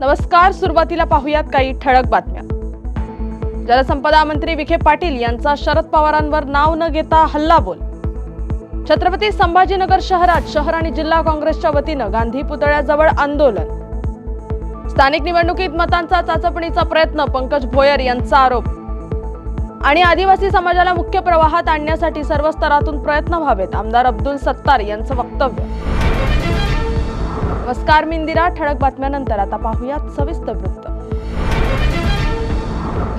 नमस्कार सुरुवातीला पाहूयात काही ठळक बातम्या. जलसंपदा मंत्री विखे पाटील यांचा शरद पवारांवर नाव न घेता हल्लाबोल. छत्रपती संभाजीनगर शहरात शहर आणि जिल्हा काँग्रेसच्या वतीनं गांधी पुतळ्याजवळ आंदोलन. स्थानिक निवडणुकीत मतांचा चाचपणीचा प्रयत्न पंकज भोयर यांचा आरोप. आणि आदिवासी समाजाला मुख्य प्रवाहात आणण्यासाठी सर्व स्तरातून प्रयत्न व्हावेत आमदार अब्दुल सत्तार यांचं वक्तव्य. नमस्कार मी इंदिरा ठळक बातम्यानंतर आता पाहूयात सविस्तर वृत्त.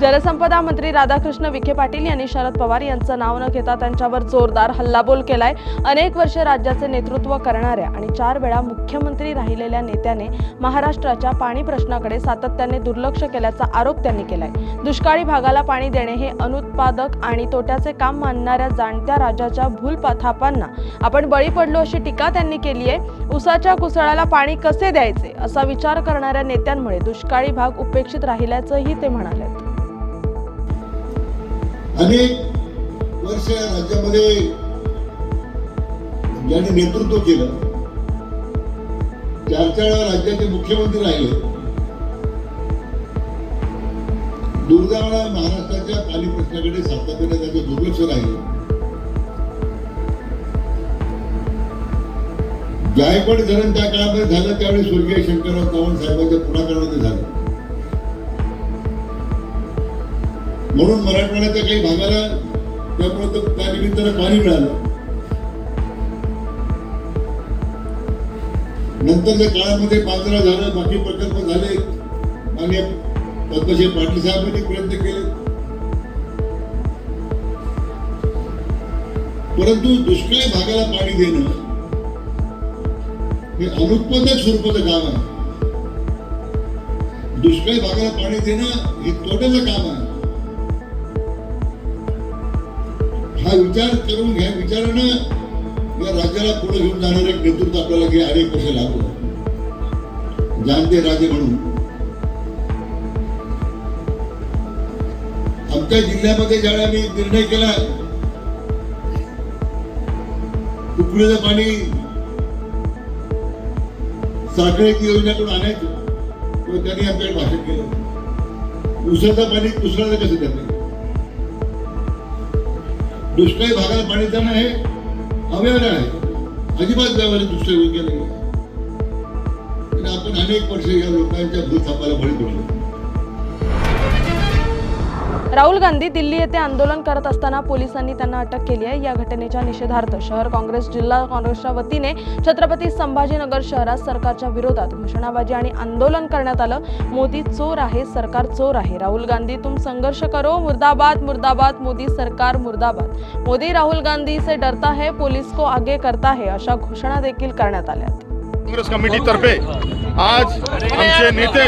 जलसंपदा मंत्री राधाकृष्ण विखे पाटील यांनी शरद पवार यांचं नाव न घेता त्यांच्यावर जोरदार हल्लाबोल केलाय. अनेक वर्ष राज्याचे नेतृत्व करणाऱ्या आणि चार वेळा मुख्यमंत्री राहिलेल्या नेत्याने महाराष्ट्राच्या पाणी प्रश्नाकडे सातत्याने दुर्लक्ष केल्याचा आरोप त्यांनी केलाय. दुष्काळी भागाला पाणी देणे हे अनुत्पादक आणि तोट्याचे काम मानणाऱ्या जाणत्या राजाच्या भूलपाथापांना आपण बळी पडलो अशी टीका त्यांनी केली आहे. उसाच्या कुसळाला पाणी कसे द्यायचे असा विचार करणाऱ्या नेत्यांमुळे दुष्काळी भाग उपेक्षित राहिल्याचंही ते म्हणाले. अनेक वर्ष राज्यामध्ये ज्यांनी नेतृत्व केलं चार चार वेळा राज्याचे मुख्यमंत्री राहिले. दुर्दैवाला महाराष्ट्राच्या पाणी प्रश्नाकडे सातत्याने त्याचं दुर्लक्ष राहिलं. गायकवाड धरण त्या काळामध्ये झालं त्यावेळी स्वर्गीय शंकरराव चव्हाण साहेबांच्या पुढाकारामध्ये झालं. म्हणून मराठवाड्याच्या काही भागाला त्यापर्यंत त्या निमित्तानं पाणी मिळालं. नंतरच्या काळामध्ये बांद्रा झालं बाकी प्रकल्प झाले. आणि पद्मश्री पाटील साहेबांनी प्रयत्न केले. परंतु दुष्काळी भागाला पाणी देणं हे अनुत्पादक स्वरूपाचं काम आहे. दुष्काळी भागाला पाणी देणं हे तोट्याचं काम आहे. हा विचार करून घ्या. विचारानं या राज्याला पुढे घेऊन जाणार एक नेतृत्व आपल्याला गेले अनेक वर्ष लागलो जाणते राजे म्हणून. आमच्या जिल्ह्यामध्ये ज्यावेळेला मी निर्णय केला उकळीचं पाणी साखळी योजनेकडून आणायचं त्यांनी आमच्याकडे भाषण केलं. उसाचं पाणी दुसऱ्याला कसं देतं दुष्काळी भागाला पाणी देणं हे अव्यवहार आहे. अजिबात व्यवहार दुष्काळी होऊन गेले आपण अनेक वर्ष या लोकांच्या भूथापाला बळी पडलो. राहुल गांधी दिल्ली येथे आंदोलन करत असताना पोलिसांनी त्यांना अटक केली आहे. या घटनेच्या निषेधार्थ शहर काँग्रेस जिल्हा काँग्रेसच्या वतीने छत्रपती संभाजीनगर शहरात सरकारच्या विरोधात घोषणाबाजी आणि आंदोलन करण्यात आलं. मोदी चोर आहे सरकार चोर आहे. राहुल गांधी तुम संघर्ष करो मुर्दाबाद मुर्दाबाद मोदी सरकार मुर्दाबाद. मोदी राहुल गांधी से डरता है पोलीस को आगे करता है अशा घोषणा देखील करण्यात आल्या काँग्रेस कमिटीतर्फे आज आमचे नेते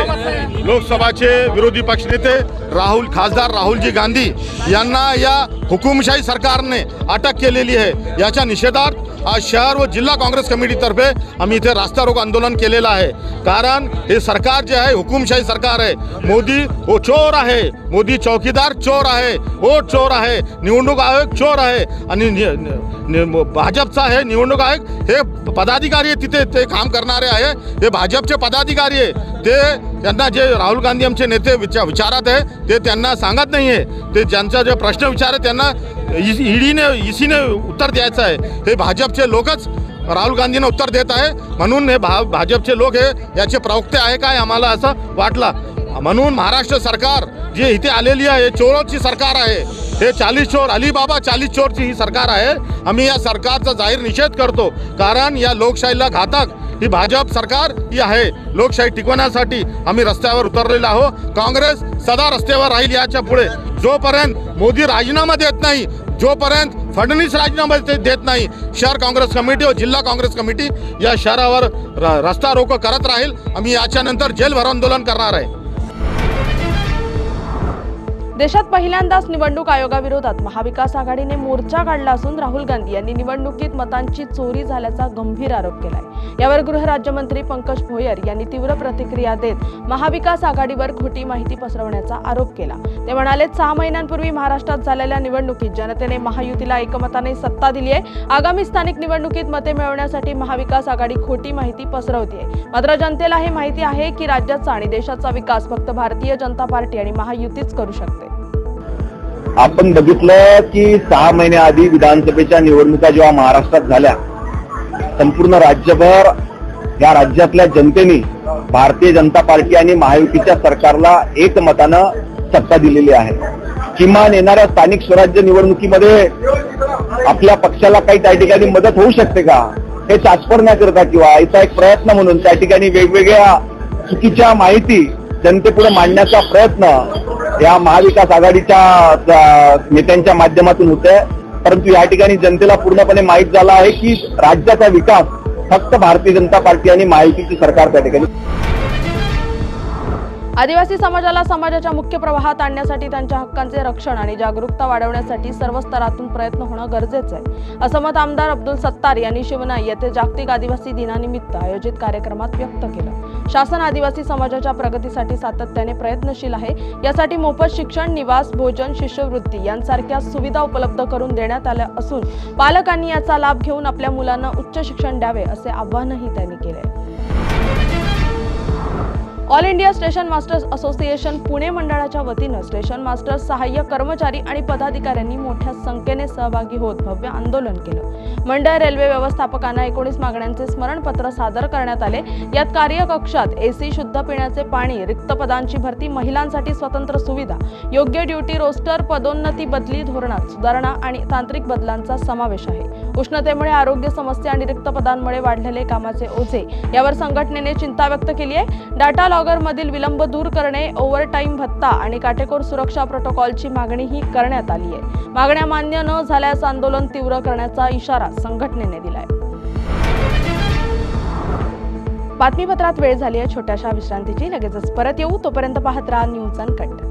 लोकसभाचे विरोधी पक्षनेते राहुल खासदार राहुलजी गांधी यांना या हुकुमशाही सरकारने अटक केलेली आहे. याच्या निषेधार्थ आज शहर व जिल्हा काँग्रेस कमिटीतर्फे आम्ही इथे रास्ता रोको आंदोलन केलेलं आहे. कारण हे सरकार जे आहे हुकुमशाही सरकार आहे. मोदी ओ चोर आहे. मोदी चौकीदार चोर आहे. ओ चोर आहे. निवडणूक आयोग चोर आहे. आणि भाजपचा आहे निवडणूक आयोग हे पदाधिकारी आहे तिथे ते काम करणारे आहे. हे भाजपचे पदाधिकारी आहे. ते त्यांना जे राहुल गांधी आमचे नेते विचार विचारात आहे ते त्यांना सांगत नाही आहे ते ज्यांचा जे प्रश्न विचार आहे त्यांना ईडीने ईसीने उत्तर द्यायचं आहे. हे भाजपचे लोकच राहुल गांधींना उत्तर देत आहे. म्हणून हे भा भाजपचे लोक हे याचे प्रवक्ते आहे काय आम्हाला असं वाटलं. म्हणून महाराष्ट्र सरकार जी इथे आलेली आहे हे सरकार आहे. हे चाळीस चोर अलीबाबा चाळीस चोरची ही सरकार आहे. आम्ही या सरकारचा जाहीर निषेध करतो. कारण या लोकशाहीला घातक ही भाजप सरकार ही आहे. लोकशाही टिकवण्यासाठी आम्ही रस्त्यावर उतरलेलो आहोत. काँग्रेस सदा रस्त्यावर राहील याच्यापुढे. जोपर्यंत मोदी राजीनामा देत नाही जोपर्यंत फडणवीस राजीनामा देत नाही शहर काँग्रेस कमिटी व जिल्हा काँग्रेस कमिटी या शहरावर र- रस्ता रोको करत राहील आम्ही याच्यानंतर जेलभर आंदोलन करणार आहे. देशात पहिल्यांदाच निवडणूक आयोगाविरोधात महाविकास आघाडीने मोर्चा काढला असून राहुल गांधी यांनी निवडणुकीत मतांची चोरी झाल्याचा गंभीर आरोप केलाय. यावर गृहराज्यमंत्री पंकज भोयर यांनी तीव्र प्रतिक्रिया देत महाविकास आघाडीवर खोटी माहिती पसरवण्याचा आरोप केला. ते म्हणाले सहा महिन्यांपूर्वी महाराष्ट्रात झालेल्या निवडणुकीत जनतेने महायुतीला एकमताने सत्ता दिली आहे. आगामी स्थानिक निवडणुकीत मते मिळवण्यासाठी महाविकास आघाडी खोटी माहिती पसरवते मात्र जनतेला हे माहिती आहे की राज्याचा आणि देशाचा विकास फक्त भारतीय जनता पार्टी आणि महायुतीच करू शकते. आपण बघितलं की सहा महिन्याआधी विधानसभेच्या निवडणुका जेव्हा महाराष्ट्रात झाल्या संपूर्ण राज्यभर या राज्यातल्या जनतेने भारतीय जनता पार्टी आणि महायुतीच्या सरकारला एकमतानं सत्ता दिलेली आहे. किमान येणाऱ्या स्थानिक स्वराज्य निवडणुकीमध्ये आपल्या पक्षाला काही त्या ठिकाणी मदत होऊ शकते का? हे चाचपडण्याकरता किंवा याचा एक प्रयत्न म्हणून त्या ठिकाणी वेगवेगळ्या चुकीच्या माहिती जनतेपुढे मांडण्याचा प्रयत्न या महाविकास आघाडीच्या नेत्यांच्या माध्यमातून होत आहे परंतु या ठिकाणी जनतेला पूर्णपणे माहीत झाला आहे की राज्याचा विकास फक्त भारतीय जनता पार्टी आणि महायुतीचे सरकार त्या ठिकाणी आदिवासी समाजाला समाजाच्या मुख्य प्रवाहात आणण्यासाठी त्यांच्या हक्कांचे रक्षण आणि जागरूकता वाढवण्यासाठी सर्व स्तरातून प्रयत्न होणं गरजेचं आहे. असं मत आमदार अब्दुल सत्तार यांनी शिवनाई येथे जागतिक आदिवासी दिनानिमित्त आयोजित कार्यक्रमात व्यक्त केलं. शासन आदिवासी समाजाच्या प्रगतीसाठी सातत्याने प्रयत्नशील आहे. यासाठी मोफत शिक्षण निवास भोजन शिष्यवृत्ती यांसारख्या सुविधा उपलब्ध करून देण्यात आल्या असून पालकांनी याचा लाभ घेऊन आपल्या मुलांना उच्च शिक्षण द्यावे असे आवाहनही त्यांनी केले All India station masters association Pune मंडळाच्या वतीनं स्टेशन मास्टर्स सहाय्यक कर्मचारी आणि पदाधिकाऱ्यांनी मोठ्या संख्येने सहभागी होत भव्य आंदोलन केलं. मंडळ रेल्वे व्यवस्थापकांना एकोणीस मागण्यांचे स्मरणपत्र सादर करण्यात आले. यात कार्यकक्षात एसी शुद्ध पिण्याचे पाणी रिक्त पदांची भरती महिलांसाठी स्वतंत्र सुविधा योग्य ड्युटी रोस्टर पदोन्नती बदली धोरणात सुधारणा आणि तांत्रिक बदलांचा समावेश आहे. उष्णतेमुळे आरोग्य समस्या आणि रिक्त पदांमुळे वाढलेले कामाचे ओझे. यावर संघटनेने चिंता व्यक्त केली आहे. डाटा लॉगर मधील विलंब दूर करणे ओव्हरटाईम भत्ता आणि काटेकोर सुरक्षा प्रोटोकॉलची मागणीही करण्यात आली आहे. मागण्या मान्य न झाल्यास आंदोलन तीव्र करण्याचा इशारा संघटनेने दिलाय. बातमीपत्रात वेळ झाली आहे. छोट्याशा विश्रांतीची. लगेचच परत येऊ. तोपर्यंत पाहत राहा न्यूज अनकट.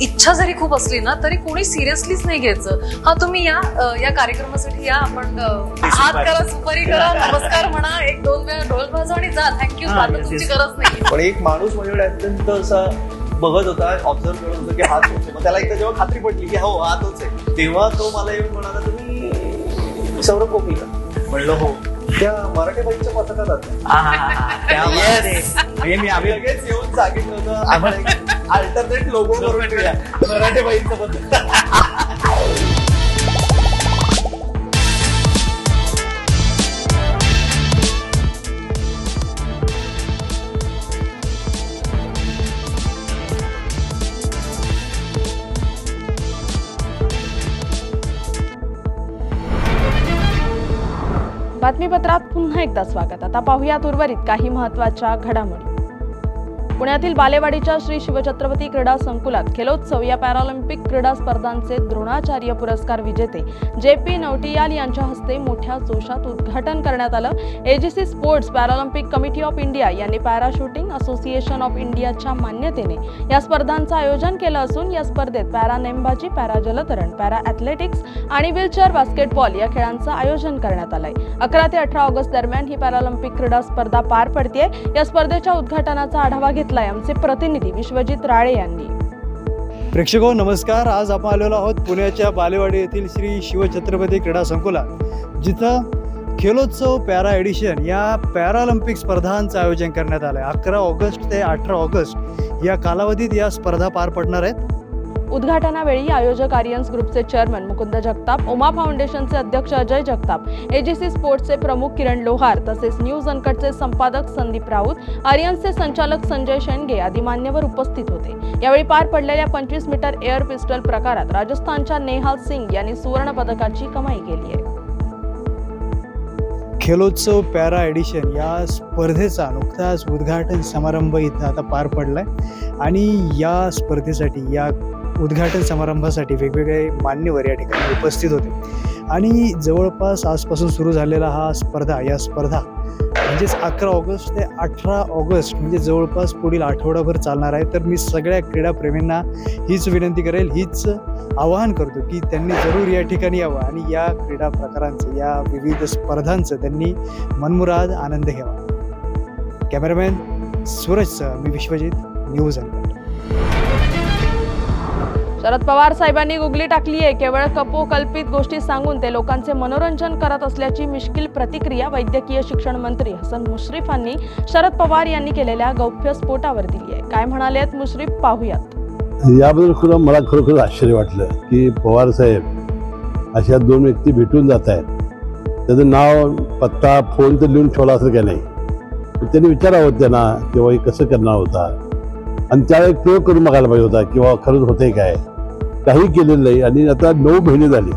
इच्छा जरी खूप असली ना तरी कोणी सिरियसलीच नाही घ्यायचं. हा तुम्ही या या कार्यक्रमासाठी या. आपण हात करा सुपारी करा नमस्कार म्हणा एक दोन वेळा ढोल वाजवा आणि जा. थँक्यू आता तुमची. गरज नाही पण एक माणूस माझ्याकडे अत्यंत असा बघत होता ऑब्झर्व करत होता की हात होते मग त्याला एकदा जेव्हा खात्री पडली की हो हातच आहे तेव्हा तो मला येऊन म्हणाला तुम्ही सौरभ कोकणी का म्हणलं हो. त्या मराठी बाईच्या पथकात त्यामुळे म्हणजे मी आम्ही लगेच येऊन सांगितलं होतं आम्हाला अल्टरनेट लोगो करून ठेवूया मराठी बाईचं पथक बातमीपत्रात पुन्हा एकदा स्वागत. आता पाहुयात उर्वरित काही महत्त्वाच्या घडामोडी. पुण्यातील बालेवाडीच्या श्री शिवछत्रपती क्रीडा संकुलात खेलोत्सव या पॅरालिम्पिक क्रीडा स्पर्धांचे द्रोणाचार्य पुरस्कार विजेते जे पी नवटियाल यांच्या हस्ते मोठ्या जोशात उद्घाटन करण्यात आलं. AGC sports Paralympic committee of India यांनी पॅराशूटिंग असोसिएशन ऑफ इंडियाच्या मान्यतेने या स्पर्धांचं आयोजन केलं असून या स्पर्धेत पॅरा नेमबाजी पॅरा जलतरण पॅरा ॲथलेटिक्स आणि व्हीलचेअर बास्केटबॉल या खेळांचं आयोजन करण्यात आलंय. अकरा ते अठरा ऑगस्ट दरम्यान ही पॅरालिम्पिक क्रीडा स्पर्धा पार पडते या स्पर्धेच्या उद्घाटनाचा आढावा घेतलाय आमचे प्रतिनिधी विश्वजित राळे यांनी. प्रेक्षको नमस्कार. आज आपण आलेलो आहोत पुण्याच्या बालेवाडी येथील श्री शिवछत्रपती क्रीडा संकुलात जिथं खेलोत्सव पॅरा एडिशन या पॅरालिम्पिक स्पर्धांचं आयोजन करण्यात आलं आहे अकरा ऑगस्ट ते अठरा ऑगस्ट या कालावधीत या स्पर्धा पार पडणार आहेत. उद्घाटनावेळी आयोजक आर्यन्स ग्रुपचे चेअरमन मुकुंद जगताप उमा फाउंडेशनचे अध्यक्ष अजय जगताप एजीसी स्पोर्ट्सचे प्रमुख किरण लोहार तसेच न्यूज अनकटचे संपादक संदीप राऊत आर्यन्सचे संचालक संजय शेंडगे आदी मान्यवर उपस्थित होते. यावेळी पार पडलेल्या पंचवीस मीटर एअर पिस्टल प्रकारात राजस्थानच्या नेहाल सिंग यांनी सुवर्ण पदकाची कमाई केली आहे. खेलोत्सव पॅरा एडिशन या स्पर्धेचा नुकताच उद्घाटन समारंभ इथं आता पार पडला आहे आणि या स्पर्धेसाठी या उद्घाटन समारंभासाठी वेगवेगळे मान्यवर या ठिकाणी उपस्थित होते. आणि जवळपास आजपासून सुरू झालेला हा स्पर्धा या स्पर्धा म्हणजेच अकरा ऑगस्ट ते अठरा ऑगस्ट म्हणजे जवळपास पुढील आठवडाभर चालणार आहे. तर मी सगळ्या क्रीडाप्रेमींना हीच विनंती करेल हीच आवाहन करतो की त्यांनी जरूर या ठिकाणी यावं आणि या क्रीडा प्रकारांचं या विविध स्पर्धांचं त्यांनी मनमुराद आनंद घ्यावा. कॅमेरामॅन सूरजसह मी विश्वजित न्यूज अँड शरद पवार साहेबांनी गुगली टाकली आहे. केवळ कपोकल्पित गोष्टी सांगून ते लोकांचे मनोरंजन करत असल्याची मिश्किल प्रतिक्रिया वैद्यकीय शिक्षण मंत्री हसन मुश्रीफांनी शरद पवार यांनी केलेल्या गौप्यस्फोटावर दिली आहे. काय म्हणाले आहेत मुश्रीफ? पाहूयात. याबद्दल खरं मला खरोखर आश्चर्य वाटलं की पवार साहेब अशा दोन व्यक्ती भेटून जात आहेत. त्याचं नाव पत्ता फोन तर लिहून ठेवला असं काय नाही? त्यांनी विचारावं त्यांना किंवा हे कसं करणार होता? आणि त्यावेळी प्रयोग करून बघायला पाहिजे होता किंवा खरंच होतंय काय? काही केलेलं नाही. आणि आता नऊ महिने झाले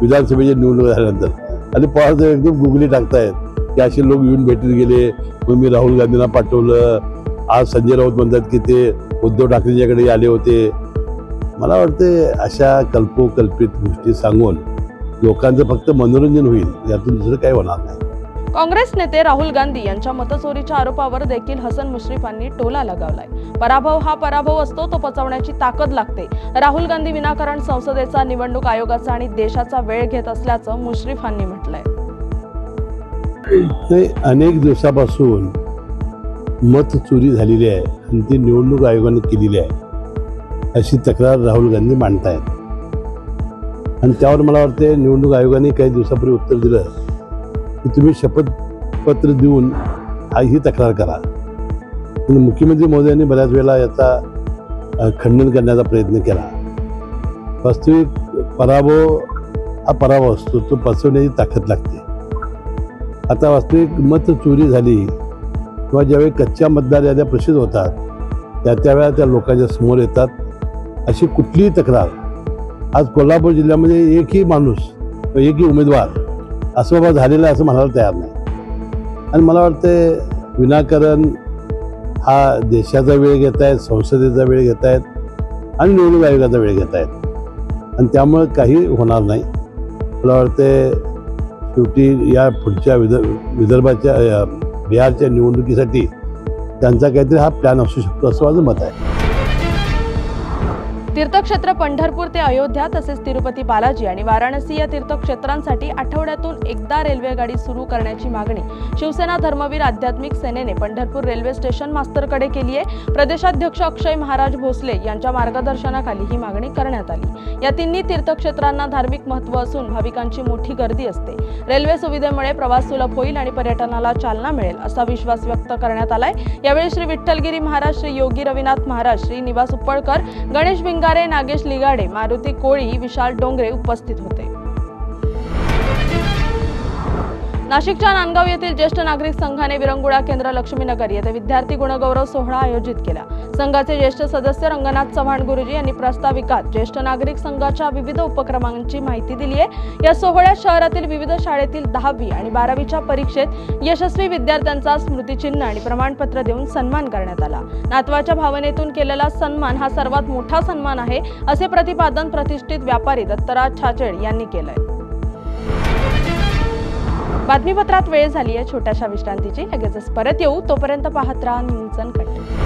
विधानसभेची निवडणूक झाल्यानंतर. आणि पवार साहेब एकदम गुगली टाकतायत की असे लोक येऊन भेटून गेले. मग मी राहुल गांधींना पाठवलं. आज संजय राऊत म्हणतात की ते उद्धव ठाकरेंच्याकडे आले होते. मला वाटते अशा कल्पोकल्पित गोष्टी सांगून लोकांचं फक्त मनोरंजन होईल. यातून दुसरं काही होणार नाही. काँग्रेस नेते राहुल गांधी यांच्या मतचोरीच्या आरोपावर देखील हसन मुश्रीफांनी टोला लगावलाय. पराभव हा पराभव असतो तो पचवण्याची ताकद लागते. राहुल गांधी विनाकारण संसदेचा निवडणूक आयोगाचा आणि देशाचा वेळ घेत असल्याचं मुश्रीफांनी म्हटलंय. अनेक दिवसापासून मत चोरी झालेली आहे आणि ती निवडणूक आयोगाने केलेली आहे अशी तक्रार राहुल गांधी मांडतायत. आणि त्यावर मला वाटते निवडणूक आयोगाने काही दिवसापूर्वी उत्तर दिलं. की तुम्ही शपथपत्र देऊन हा ही तक्रार करा. मुख्यमंत्री महोदयांनी बऱ्याच वेळेला याचा खंडन करण्याचा प्रयत्न केला. वास्तविक पराभव हा पराभव असतो तो पचवण्याची ताकद लागते. आता वास्तविक मत चोरी झाली किंवा ज्यावेळी कच्च्या मतदार याद्या प्रसिद्ध होतात त्या त्यावेळा त्या लोकांच्या समोर येतात अशी कुठलीही तक्रार. आज कोल्हापूर जिल्ह्यामध्ये एकही माणूस एकही उमेदवार असं बाबा आहे असं म्हणायला तयार नाही. आणि मला वाटतं विनाकारण हा देशाचा वेळ घेत आहेत संसदेचा वेळ घेत आहेत आणि निवडणूक आयोगाचा वेळ घेत आहेत. आणि त्यामुळं काही होणार नाही. मला वाटते शेवटी या पुढच्या विदर् विदर्भाच्या बिहारच्या निवडणुकीसाठी त्यांचा काहीतरी हा प्लॅन असू शकतो असं माझं मत आहे. तीर्थक्षेत्र पंढरपूर ते अयोध्या तसेच तिरुपती बालाजी आणि वाराणसी या तीर्थक्षेत्रांसाठी आठवड्यातून एकदा रेल्वे गाडी सुरू करण्याची मागणी शिवसेना धर्मवीर आध्यात्मिक सेनेने पंढरपूर रेल्वे स्टेशन मास्तरकडे केली आहे. प्रदेशाध्यक्ष अक्षय महाराज भोसले यांच्या मार्गदर्शनाखाली ही मागणी करण्यात आली. या तिन्ही तीर्थक्षेत्रांना धार्मिक महत्त्व असून भाविकांची मोठी गर्दी असते. रेल्वे सुविधेमुळे प्रवास सुलभ होईल आणि पर्यटनाला चालना मिळेल असा विश्वास व्यक्त करण्यात आलाय. यावेळी श्री विठ्ठलगिरी महाराज श्री योगी रविनाथ महाराज श्री निवास उप्पळकर गणेश भिंगारे नागेश लिगाडे मारुती कोळी विशाल डोंगरे उपस्थित होते. नाशिकच्या नांदगाव येथील ज्येष्ठ नागरिक संघाने विरंगुळा केंद्र लक्ष्मीनगर येथे विद्यार्थी गुणगौरव सोहळा आयोजित केला. संघाचे ज्येष्ठ सदस्य रंगनाथ चव्हाण गुरुजी यांनी प्रास्ताविकात ज्येष्ठ नागरिक संघाच्या विविध उपक्रमांची माहिती दिली आहे या सोहळ्यात शहरातील विविध शाळेतील दहावी आणि बारावीच्या परीक्षेत यशस्वी विद्यार्थ्यांचा स्मृतिचिन्ह आणि प्रमाणपत्र देऊन सन्मान करण्यात आला. नातवाच्या भावनेतून केलेला सन्मान हा सर्वात मोठा सन्मान आहे असे प्रतिपादन प्रतिष्ठित व्यापारी दत्तराज छाचेड यांनी केलंय. बातमीपत्रात वेळ झाली आहे छोट्याशा विश्रांतीची. लगेचच परत येऊ. तोपर्यंत पाहत राहा न्यूज अनकट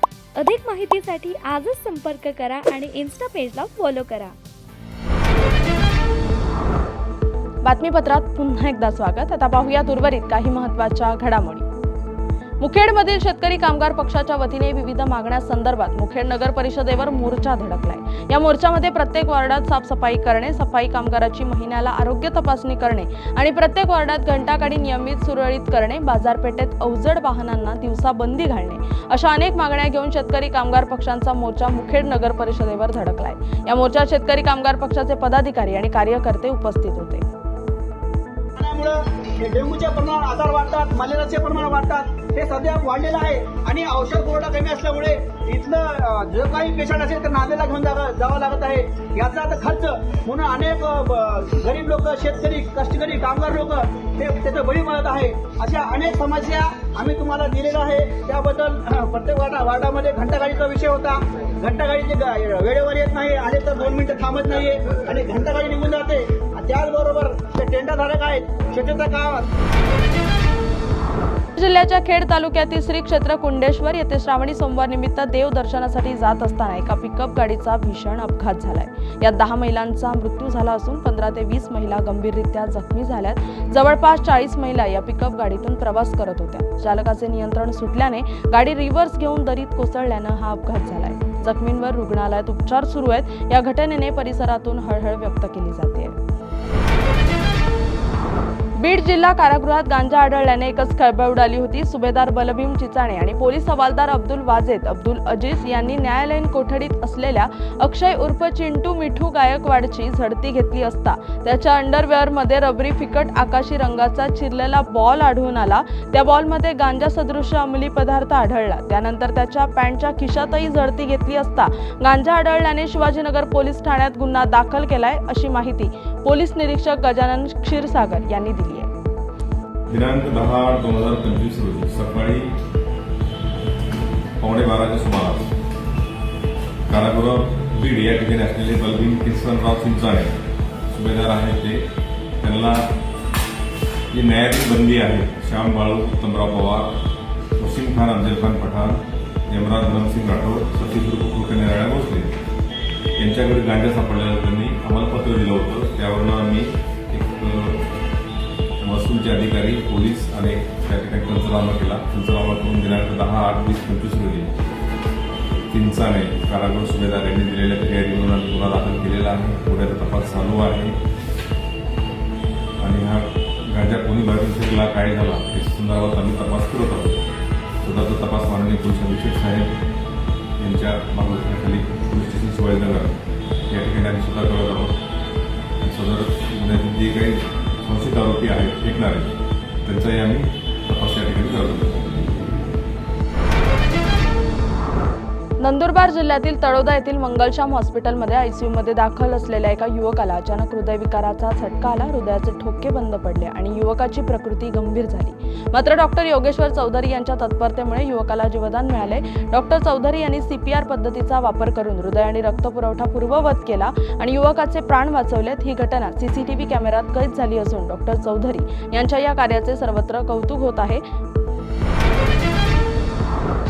अधिक माहितीसाठी आजच संपर्क करा आणि इन्स्टा पेजला फॉलो करा. बातमीपत्रात पुन्हा एकदा स्वागत. आता पाहूयात उर्वरित काही महत्त्वाच्या घडामोडी. मुखेडमधील शेतकरी कामगार पक्षाच्या वतीने विविध मागण्यासंदर्भात मुखेड नगर परिषदेवर मोर्चा धडकलाय. या मोर्चामध्ये प्रत्येक वॉर्डात साफसफाई करणे सफाई कामगाराची महिन्याला आरोग्य तपासणी करणे आणि प्रत्येक वॉर्डात घंटागाडी नियमित सुरळीत करणे बाजारपेठेत अवजड वाहनांना दिवसा बंदी घालणे अशा अनेक मागण्या घेऊन शेतकरी कामगार पक्षांचा मोर्चा मुखेड नगर परिषदेवर धडकलाय. या मोर्चात शेतकरी कामगार पक्षाचे पदाधिकारी आणि कार्यकर्ते उपस्थित होते. त्यामुळं हे डेंग्यूचे प्रमाण आजार वाढतात मलेरियाचे प्रमाण वाढतात हे सध्या वाढलेलं आहे. आणि औषध पुरवठा कमी असल्यामुळे इथलं जो काही पेशंट असेल तर नांदेडला घेऊन जावं जावं लागत आहे. याचा आता खर्च म्हणून अनेक गरीब लोक शेतकरी कष्टकरी कामगार लोक हे त्याचं बळी मिळत आहे. अशा अनेक समस्या आम्ही तुम्हाला दिलेल्या आहे. त्याबद्दल प्रत्येक वार्डा वार्डामध्ये घंटागाडीचा विषय होता. घंटागाडी जे वेळेवर येत नाही. आले तर दोन मिनिटं थांबत नाहीये. आणि घंटागाडी निघून जाते. त्याचबरोबर ते टेंडरधारक आहेत. गावात. जिल्ह्याच्या खेड तालुक्यातील श्री क्षेत्र कुंडेश्वर येथे श्रावणी सोमवार निमित्त देव दर्शनासाठी जात असताना एका पिकअप गाडीचा भीषण अपघात झालाय. यात दहा महिलांचा मृत्यू झाला असून पंधरा ते वीस महिला गंभीररित्या जखमी झाल्यात. जवळपास चाळीस महिला या पिकअप गाडीतून प्रवास करत होत्या. चालकाचे नियंत्रण सुटल्याने गाडी रिव्हर्स घेऊन दरीत कोसळल्यानं हा अपघात झालाय. जखमींवर रुग्णालयात उपचार सुरू आहेत. या घटनेने परिसरातून हळहळ व्यक्त केली जाते बीड जिल्हा कारागृहात गांजा आढळल्याने एकच खळबळ उडाली होती. सुभेदार बलभीम चिचाणे आणि पोलीस हवालदार अब्दुल वाजेद अब्दुल अजीज यांनी न्यायालयीन कोठडीत असलेल्या अक्षय उर्फ चिंटू मिठू गायकवाडची झडती घेतली असता त्याच्या अंडरवेअरमध्ये रबरी फिकट आकाशी रंगाचा चिरलेला बॉल आढळून आला. त्या बॉलमध्ये गांजा सदृश अंमली पदार्थ आढळला. त्यानंतर त्याच्या पॅन्टच्या खिशातही झडती घेतली असता गांजा आढळल्याने शिवाजीनगर पोलीस ठाण्यात गुन्हा दाखल केलाय अशी माहिती पोलीस निरीक्षक गजानन क्षीरसागर यांनी दिली. दिनांक दहा आठ दोन हजार पंचवीस रोजी सकाळी पावणे बाराच्या सुमारास कारागृह बीड या ठिकाणी असलेले बलबीन किसनराव चिंचाणे सुभेदार आहेत ते. त्यांना जी न्यायालयीन बंदी आहे श्याम बाळू उत्तमराव पवार वसीम खान अफजल खान पठाण यमराज धरमसिंग राठोड सतीश कुलकर्णी राळा भोसले. यांच्याकडे गांजा सापडल्यानंतर त्यांनी आम्हाला पत्र दिलं होतं. त्यावरनं आम्ही महसूलचे अधिकारी पोलीस आणि त्या ठिकाणी पंचनामा केला. पंचनामा करून दिनांक दहा आठ वीस पंचवीस रोजी किंचाने कारागृह सुभेदार यांनी दिलेल्या फिर्यादीवरून आम्ही गुन्हा दाखल केलेला आहे. पुढ्याचा तपास चालू आहे. आणि हा गांजा कोणी बाहेरून शिरला काय झाला याच्या संदर्भात आम्ही तपास करत आहोत. स्वतःचा तपास माननीय पोलीस अधीक्षक साहेब यांच्या मार्गदर्शनाखाली पोलीस स्टेशन शिवाजीनगर. या ठिकाणी आम्ही स्वतः करत आहोत. सदर गुन्ह्यातील जे काही संशयित आरोपी आहेत फेकणारे त्यांचाही आम्ही तपास या ठिकाणी करत नंदुरबार जिल्ह्यातील तळोदा येथील मंगलश्याम हॉस्पिटलमध्ये आयसीयूमध्ये दाखल असलेल्या एका युवकाला अचानक हृदयविकाराचा झटका आला. हृदयाचे ठोके बंद पडले आणि युवकाची प्रकृती गंभीर झाली. मात्र डॉक्टर योगेश्वर चौधरी यांच्या तत्परतेमुळे युवकाला जीवदान मिळाले. डॉक्टर चौधरी यांनी सीपीआर पद्धतीचा वापर करून हृदय आणि रक्तपुरवठा पूर्ववत केला आणि युवकाचे प्राण वाचवलेत. ही घटना सीसीटीव्ही कॅमेऱ्यात कैद झाली असून डॉक्टर चौधरी यांच्या या कार्याचे सर्वत्र कौतुक होत आहे.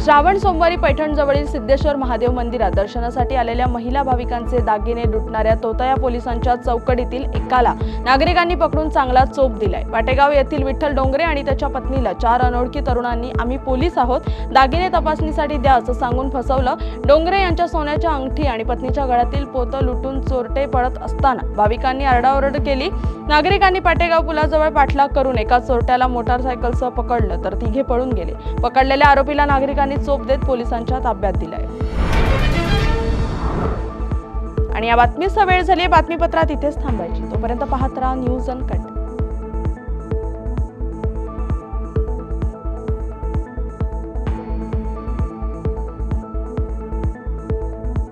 श्रावण सोमवारी पैठणजवळील सिद्धेश्वर महादेव मंदिरात दर्शनासाठी आलेल्या महिला भाविकांचे दागिने लुटणाऱ्या तोतया पोलिसांच्या चौकडीतील एकाला नागरिकांनी पकडून चांगला चोप दिलाय. वाटेगाव येथील विठ्ठल डोंगरे आणि त्याच्या पत्नीला चार अनोळखी तरुणांनी आम्ही पोलीस आहोत दागिने तपासणीसाठी द्या असं सांगून फसवलं डोंगरे यांच्या सोन्याच्या अंगठी आणि पत्नीच्या गळ्यातील पोतं लुटून चोरटे पडत असताना भाविकांनी आरडाओरड केली. नागरिकांनी पाटेगाव पुलाजवळ पाठलाग करून एका चोरट्याला मोटारसायकलसह पकडलं तर तिघे पळून गेले. पकडलेल्या आरोपीला नागरिकांनी चोप देत पोलिसांच्या ताब्यात दिलाय. आणि या बातमीचा वेळ झाली बातमीपत्रात इथेच थांबायची. तोपर्यंत पाहत राहा न्यूज अनकट